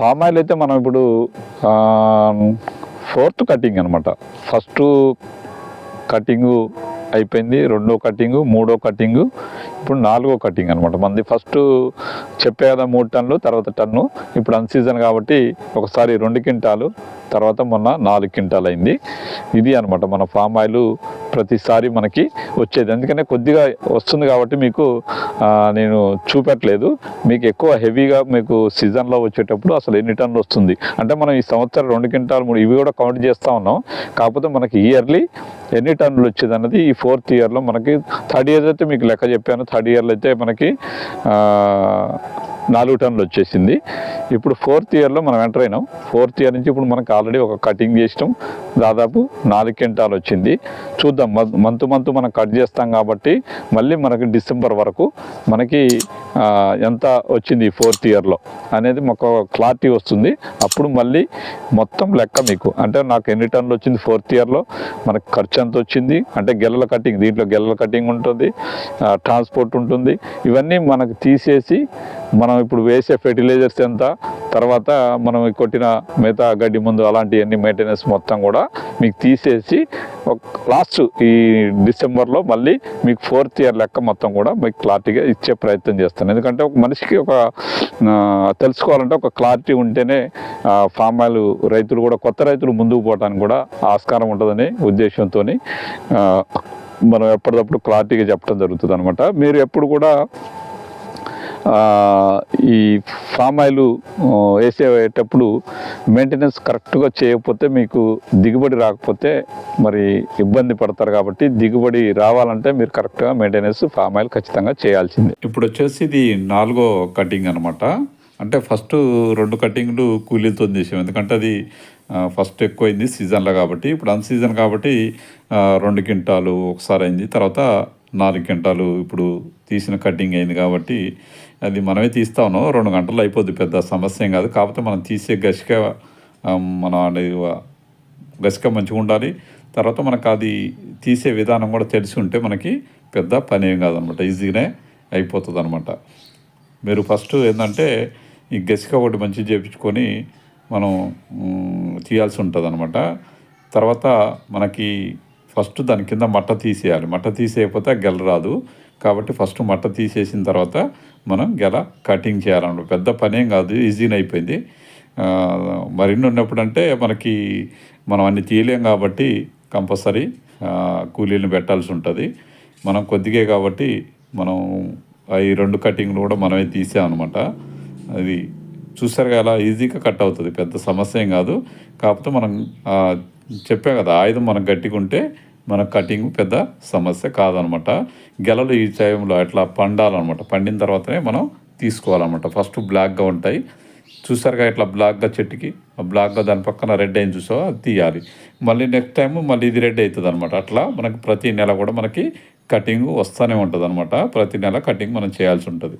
Palm oil అయితే మనం ఇప్పుడు ఫోర్త్ కటింగ్ అనమాట ఫస్ట్ కటింగు అయిపోయింది రెండో కటింగు మూడో కటింగు. ఇప్పుడు నాలుగో కటింగ్ అనమాట మనది ఫస్ట్ చెప్పే కదా మూడు టన్నులు తర్వాత టన్ను. ఇప్పుడు అన్ సీజన్ కాబట్టి ఒకసారి రెండు క్వింటాలు తర్వాత మొన్న నాలుగు క్వింటాలు అయింది. ఇది అనమాట మన ఫామ్ ఆయిల్ ప్రతిసారి మనకి వచ్చేది. అందుకనే కొద్దిగా వస్తుంది కాబట్టి మీకు నేను చూపెట్టలేదు. మీకు ఎక్కువ హెవీగా మీకు సీజన్లో వచ్చేటప్పుడు అసలు ఎన్ని టన్నులు వస్తుంది? అంటే మనం ఈ సంవత్సరం రెండు క్వింటాలు మూడు ఇవి కూడా కౌంట్ చేస్తూ ఉన్నాం. కాకపోతే మనకి ఇయర్లీ ఎన్ని టన్నులు వచ్చేది అన్నది ఈ ఫోర్త్ ఇయర్లో మనకి థర్డ్ ఇయర్ అయితే మీకు లెక్క చెప్పాను. థర్డ్ ఇయర్లో అయితే మనకి నాలుగు టన్నులు వచ్చేసింది. ఇప్పుడు ఫోర్త్ ఇయర్లో మనం ఎంటర్ అయినాం. ఫోర్త్ ఇయర్ నుంచి ఇప్పుడు మనకు ఆల్రెడీ ఒక కటింగ్ చేసినాం. దాదాపు నాలుగు క్వింటాలు వచ్చింది. చూద్దాం మంత్ మంత్ మనం కట్ చేస్తాం కాబట్టి మళ్ళీ మనకి డిసెంబర్ వరకు మనకి ఎంత వచ్చింది ఫోర్త్ ఇయర్లో అనేది మాకు క్లారిటీ వస్తుంది. అప్పుడు మళ్ళీ మొత్తం లెక్క మీకు. అంటే నాకు ఎన్ని టన్నులు వచ్చింది ఫోర్త్ ఇయర్లో మనకు ఖర్చు ఎంత వచ్చింది? అంటే గెలల కటింగ్ దీంట్లో గెల్లల కటింగ్ ఉంటుంది ట్రాన్స్పోర్ట్ ఉంటుంది. ఇవన్నీ మనకు తీసేసి మనం ఇప్పుడు వేసే ఫెర్టిలైజర్స్ ఎంత తర్వాత మనం కొట్టిన మిగతా గడ్డి ముందు అలాంటివన్నీ మెయింటెనెన్స్ మొత్తం కూడా మీకు తీసేసి లాస్ట్ ఈ డిసెంబర్లో మళ్ళీ మీకు ఫోర్త్ ఇయర్ లెక్క మొత్తం కూడా మీకు క్లారిటీగా ఇచ్చే ప్రయత్నం చేస్తాను. ఎందుకంటే ఒక మనిషికి ఒక తెలుసుకోవాలంటే ఒక క్లారిటీ ఉంటేనే ఫామ్ ఆయిల్ రైతులు కూడా కొత్త రైతులు ముందుకు పోవడానికి కూడా ఆస్కారం ఉంటుందని ఉద్దేశంతో మనం ఎప్పటికప్పుడు క్లారిటీగా చెప్పడం జరుగుతుంది అనమాట మీరు ఎప్పుడు కూడా ఈ ఫామ్ ఆయిల్ వేసేటప్పుడు మెయింటెనెన్స్ కరెక్ట్గా చేయకపోతే మీకు దిగుబడి రాకపోతే మరి ఇబ్బంది పడతారు కాబట్టి దిగుబడి రావాలంటే మీరు కరెక్ట్గా మెయింటెనెన్స్ ఫామ్ ఆయిల్ ఖచ్చితంగా చేయాల్సిందే. ఇప్పుడు వచ్చేసి ఇది నాలుగో కటింగ్ అనమాట అంటే ఫస్ట్ రెండు కటింగ్లు కూలీలతో చేసాం. ఎందుకంటే అది ఫస్ట్ ఎక్కువైంది సీజన్లో కాబట్టి. ఇప్పుడు అన్ సీజన్ కాబట్టి రెండు క్వింటాలు ఒకసారి అయింది. తర్వాత నాలుగు క్వింటాలు ఇప్పుడు తీసిన కటింగ్ అయింది కాబట్టి అది మనమే తీస్తా ఉన్నాం. రెండు గంటలు అయిపోద్ది. పెద్ద సమస్య ఏం కాదు. కాకపోతే మనం తీసే గసిక మన మనం గసిక మంచిగా ఉండాలి. తర్వాత మనకు అది తీసే విధానం కూడా తెలిసి ఉంటే మనకి పెద్ద పని ఏం కాదనమాట. ఈజీగానే అయిపోతుంది అనమాట మీరు ఫస్ట్ ఏంటంటే ఈ గసిక ఒకటి మంచిగా చేపించుకొని మనం తీయాల్సి ఉంటుంది అనమాట తర్వాత మనకి ఫస్ట్ దాని కింద మట్ట తీసేయాలి. మట్ట తీసేయకపోతే గెల రాదు. కాబట్టి ఫస్ట్ మట్ట తీసేసిన తర్వాత మనం గెల కటింగ్ చేయాలన్నమాట. పెద్ద పనేం కాదు ఈజీగా అయిపోయింది. మరిన్ని ఉన్నప్పుడు అంటే మనకి మనం అన్ని తీయలేం కాబట్టి కంపల్సరీ కూలీలను పెట్టాల్సి ఉంటుంది. మనం కొద్దిగే కాబట్టి మనం ఈ రెండు కటింగ్లు కూడా మనమే తీసామన్నమాట. అది చూసారు కదా ఈజీగా కట్ అవుతుంది. పెద్ద సమస్య ఏం కాదు. కాకపోతే మనం చెప్పాం కదా ఆయుధం మనం గట్టిగా ఉంటే మన కటింగ్ పెద్ద సమస్య కాదనమాట. గెలలు ఈ టైంలో అట్లా పండాలన్నమాట పండిన తర్వాతనే మనం తీసుకోవాలన్నమాట ఫస్ట్ బ్లాక్గా ఉంటాయి. చూసారుగా ఇట్లా బ్లాక్గా చెట్టుకి బ్లాక్గా దాని పక్కన రెడ్ అయింది చూసావా? అది తీయాలి. మళ్ళీ నెక్స్ట్ టైం మళ్ళీ ఇది రెడ్ అవుతుంది అనమాట అట్లా మనకి ప్రతి నెల కూడా మనకి కటింగ్ వస్తూనే ఉంటుంది అనమాట ప్రతి నెల కటింగ్ మనం చేయాల్సి ఉంటుంది.